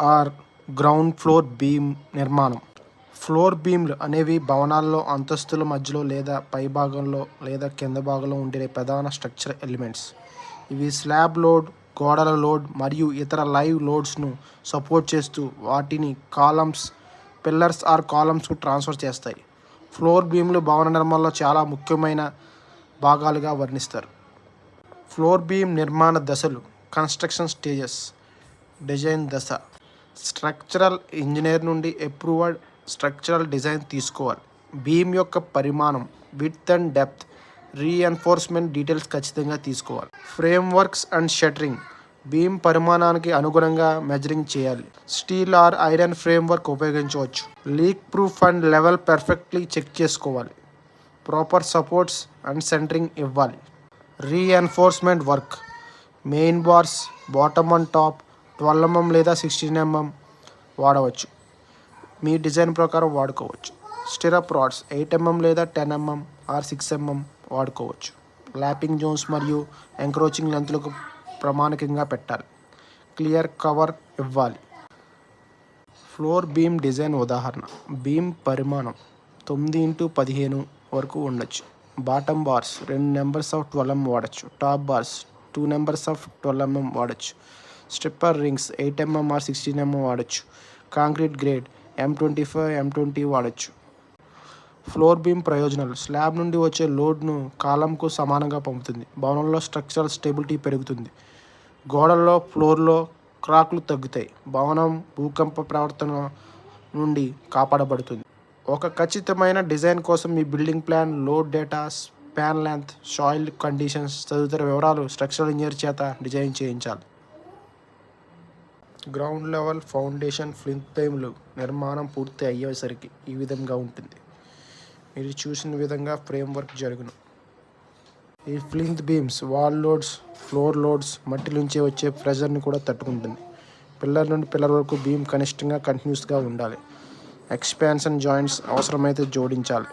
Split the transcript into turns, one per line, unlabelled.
Are ground floor beam నిర్మాణం. Floor బీమ్లు అనేవి భవనాల్లో అంతస్తుల మధ్యలో లేదా పైభాగంలో లేదా కింద భాగంలో ఉండే ప్రధాన స్ట్రక్చర్ ఎలిమెంట్స్. ఇవి స్లాబ్ లోడ్ గోడల లోడ్ మరియు ఇతర లైవ్ లోడ్స్ను సపోర్ట్ చేస్తూ వాటిని కాలమ్స్ పిల్లర్స్ ఆర్ కాలమ్స్కు ట్రాన్స్ఫర్ చేస్తాయి. ఫ్లోర్ బీమ్లు భవన నిర్మాణంలో చాలా ముఖ్యమైన భాగాలుగా వర్ణిస్తారు. ఫ్లోర్ బీమ్ నిర్మాణ దశలు కన్స్ట్రక్షన్ స్టేజెస్ డిజైన్ దశ. స్ట్రక్చరల్ ఇంజనీర్ నుండి అప్రూవ్డ్ స్ట్రక్చరల్ డిజైన్ తీసుకోవాలి. బీమ్ యొక్క పరిమాణం width and depth reinforcement details ఖచ్చితంగా తీసుకోవాలి. Frame works and shuttering beam పరిమాణానికి అనుగుణంగా మెజరింగ్ చేయాలి. Steel or iron frame work ఉపయోగించవచ్చు. Leak proof and level perfectly check చేసుకోవాలి. ప్రాపర్ సపోర్ట్స్ అండ్ సెంటరింగ్ ఇవ్వాలి. Reinforcement work main bars bottom and top twelve mm లేదా sixteen mm వాడవచ్చు. మీ design ప్రకారం వాడుకోవచ్చు. స్టిరప్ రాడ్స్ ఎయిట్ ఎంఎం లేదా ten mm or six mm వాడుకోవచ్చు. Lapping zones మరియు ఎంక్రోచింగ్ లెంత్లకు ప్రామాణికంగా పెట్టాలి. క్లియర్ కవర్ ఇవ్వాలి. ఫ్లోర్ బీమ్ డిజైన్ ఉదాహరణ. బీమ్ పరిమాణం తొమ్మిది ఇంటూ పదిహేను వరకు ఉండొచ్చు. బాటమ్ బార్స్ రెండు నెంబర్స్ ఆఫ్ ట్వెల్వ్ ఎంఎం వాడచ్చు. Top bars two numbers of twelve mm వాడచ్చు. Stirrup rings eight mm or sixteen mm వాడచ్చు. Concrete grade M twenty five M twenty వాడచ్చు. ఫ్లోర్ బీమ్ ప్రయోజనాలు. స్లాబ్ నుండి వచ్చే లోడ్ను కాలంకు సమానంగా పంపుతుంది. భవనంలో స్ట్రక్చరల్ స్టెబిలిటీ పెరుగుతుంది. గోడల్లో ఫ్లోర్లో క్రాక్లు తగ్గుతాయి. భవనం భూకంప ప్రవర్తన నుండి కాపాడబడుతుంది. ఒక ఖచ్చితమైన డిజైన్ కోసం మీ building plan load data span length soil conditions తదితర వివరాలు స్ట్రక్చరల్ ఇంజనీర్ చేత డిజైన్ చేయించాలి. గ్రౌండ్ లెవెల్ ఫౌండేషన్ ఫ్లింత్ బీమ్లు నిర్మాణం పూర్తి అయ్యేసరికి ఈ విధంగా ఉంటుంది. మీరు చూసిన విధంగా ఫ్రేమ్ వర్క్ జరుగును. ఈ plinth beams wall loads floor loads మట్టి నుంచి వచ్చే ప్రెషర్ని కూడా తట్టుకుంటుంది. పిల్లర్ నుండి పిల్లర్ వరకు బీమ్ కనిష్టంగా కంటిన్యూస్గా ఉండాలి. ఎక్స్పాన్షన్ జాయింట్స్ అవసరమైతే జోడించాలి.